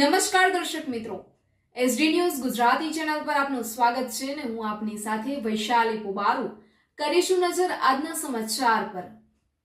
નમસ્કાર દર્શક મિત્રો. એસડી ન્યૂઝ ગુજરાતી ચેનલ પર આપનું સ્વાગત છે અને હું આપની સાથે વૈશાલી પુબારુ. કરીશું નજર આજના સમાચાર પર.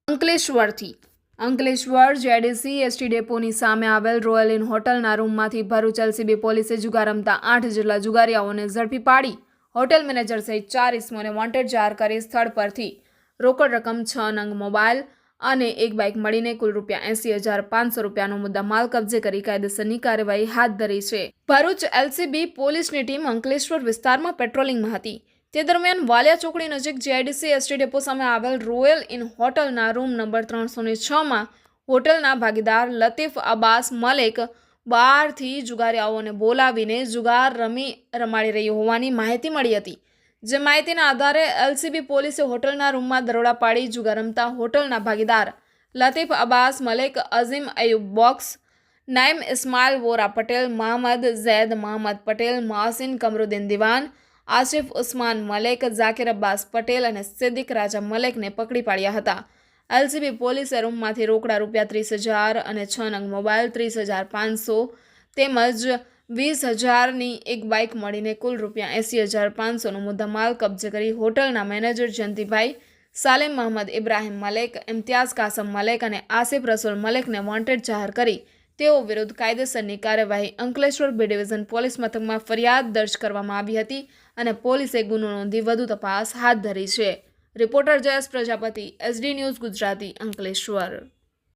અંકલેશ્વરથી. અંકલેશ્વર જેડીસી એસટી ડેપોની સામે આવેલ રોયલ ઇન હોટલના રૂમમાંથી ભરૂચ એલસીબી પોલીસે જુગાર રમતા આઠ જેટલા જુગારીયાઓને ઝડપી પાડી. હોટેલ મેનેજર સહિત ચાર ઇસમોને વોન્ટેડ જાહેર કરી સ્થળ પરથી રોકડ રકમ છ નંગ મોબાઈલ અને એક બાઇક મળીને કુલ રૂપિયા એસી હજાર પાંચસો રૂપિયાનો મુદ્દા માલ કબજે કરી કાયદેસરની કાર્યવાહી હાથ ધરી છે. ભરૂચ એલસીબી પોલીસની ટીમ અંકલેશ્વર વિસ્તારમાં પેટ્રોલિંગમાં હતી. તે દરમિયાન વાલિયા ચોકડી નજીક જીઆઈડીસી એસટી ડેપો સામે આવેલ રોયલ ઇન હોટલના રૂમ નંબર ત્રણસો ને છમાં હોટલના ભાગીદાર લતીફ અબ્બાસ મલેક બહારથી જુગારીયાઓને બોલાવીને જુગાર રમી રમાડી રહ્યો હોવાની માહિતી મળી હતી. જે માહિતીના આધારે એલસીબી પોલીસે હોટલના રૂમમાં દરોડા પાડી જુગાર રમતા હોટલના ભાગીદાર લતીફ અબ્બાસ, મલેક અઝીમ અયુબ બોક્સ, નાઇમ ઇસ્માઇલ વોરા પટેલ, મહમદ ઝૈદ, મહમદ પટેલ, મોહસિન કમરુદ્દીન દિવાન, આસિફ ઉસ્માન મલેક, ઝાકિર અબ્બાસ પટેલ અને સિદ્દીક રાજા મલેકને પકડી પાડ્યા હતા. એલસીબી પોલીસે રૂમમાંથી રોકડા રૂપિયા ત્રીસ હજાર અને છ નંગ મોબાઈલ ત્રીસ હજાર પાંચસો તેમજ વીસ હજારની એક બાઇક મળીને કુલ રૂપિયા એંસી હજાર પાંચસોનો મુદ્દામાલ કબજે કરી હોટલના મેનેજર જયંતિભાઈ સાલેમ મહમદ, ઇબ્રાહીમ મલેક, ઇમ્તિયાઝ કાસમ મલેક અને આસિફ રસુલ મલેકને વોન્ટેડ જાહેર કરી. તેઓ વિરુદ્ધ કાયદેસરની કાર્યવાહી અંકલેશ્વર બી ડિવિઝન પોલીસ મથકમાં ફરિયાદ દર્જ કરવામાં આવી હતી અને પોલીસે ગુનો નોંધી વધુ તપાસ હાથ ધરી છે. Reporter Jayesh Prajapati, SD news Gujarati, Ankleshwar.